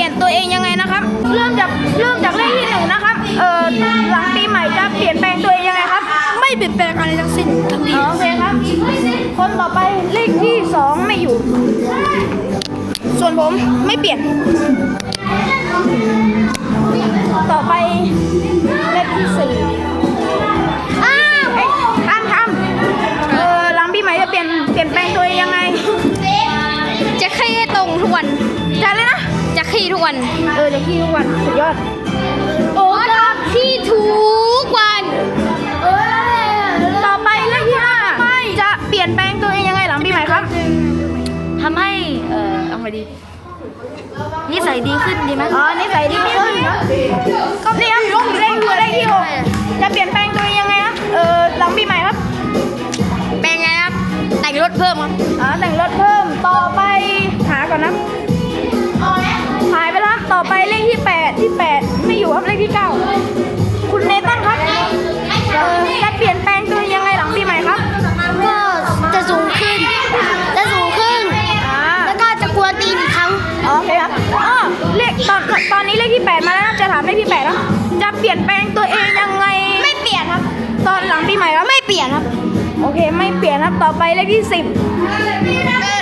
ลี่ยนตัวเองยังไงนะครับ เริ่มจากเริ่มจากเลขที่หนึ่งนะครับ เอ่อหลังปีใหม่จะเปลี่ยนแปลงตัวเองยังไงครับ ไม่เปลี่ยนแปลงอะไรทั้งสิ้นทันทีอ๋อโอเคครับ คนต่อไปเลขที่สองไม่อยู่ ส่วนผมไม่เปลี่ยน ขี้ทุกวัน เออจะขี้ทุกวันสุดยอด โอ้จะขี้ทุกวันต่อไปเลขที่ห้าจะเปลี่ยนแปลงตัวเองยังไงหลังปีใหม่ครับทำให้เอ่อเอาไงดีนิสัยดีขึ้นดีไหมอ๋อนิสัยดีขึ้นก็นี่ครับเลขคือเลขที่หกจะเปลี่ยนแปลงตัวเองยังไงครับ เออหลังปีใหม่ครับแปลงไงครับ แต่งรถเพิ่มครับ อ๋อแต่งรถเพิ่ม ต่อไปหาก่อนนะ ต่อไปเลขที่แปดที่แปดไม่อยู่ครับเลขที่เก้าคุณเนตันครับเออจะเปลี่ยนแปลงตัวเองยังไงหลังปีใหม่ครับ ก็จะสูงขึ้น จะสูงขึ้น อ่า แล้วก็จะกวนตีนอีกครั้ง โอเคครับอ๋อเลขตอนตอนนี้เลขที่8มาแล้วนะจะถามเลขที่8แล้วจะเปลี่ยนแปลงตัวเองยังไง ไม่เปลี่ยนครับ ตอนหลังปีใหม่ครับไม่เปลี่ยนครับ โอเค ไม่เปลี่ยนครับ ต่อไปเลขที่10เฮ้ย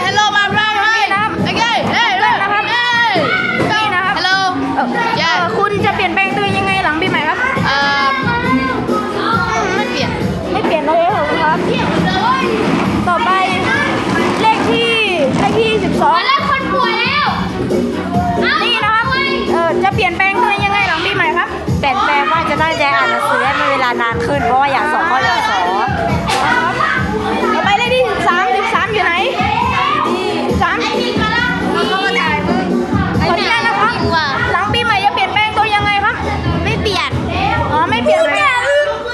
ลานานขึ้นเพราะว่าอยากสอบข้อยศต่อไปเลขที่13 13อยู่ไหน13ขออนุญาตนะครับหลังปีใหม่จะเปลี่ยนแปลงตัวยังไงครับ ไม่เปลี่ยน อ๋อ ไม่เปลี่ยนเลย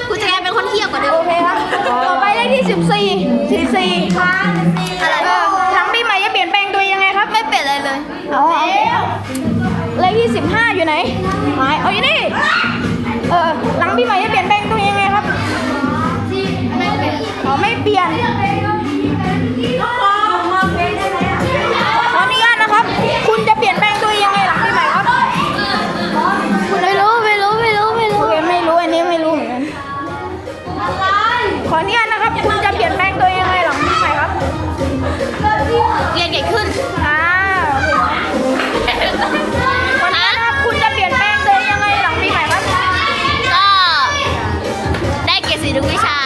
กูจะกลายเป็นคนเที่ยวกว่าเดิโอมเคครับ ต่อไปเลขที่14 44อะไรเออหลังปีใหม่จะเปลี่ยนแปลงตัวยังไงครับ ไม่เปลี่ยนอะไรเลยอ๋อโอเคครับเลขที่15อยู่ไหนหายเอาอยู่นี่ เออ หลังปีใหม่จะเปลี่ยนแปลง ปลี่ยนขออนุญาตนะครับ คุณจะเปลี่ยนแปลงตัวยังไงหลังปีใหม่ครับ ไม่รู้ไม่รู้ไม่รู้ไม่รู้ไม่รู้อันนี้ไม่รู้เหมือนกันขออนุญาตนะครับ คุณจะเปลี่ยนแปลงตัวยังไงหลังปีใหม่ครับ เรียนใหญ่ขึ้นอ่าวัล้นคุณจะเปลี่ยนแปลงตัวยังไงหลังปีใหม่ครับ ก็ได้เกียรติศรีทุกวิชา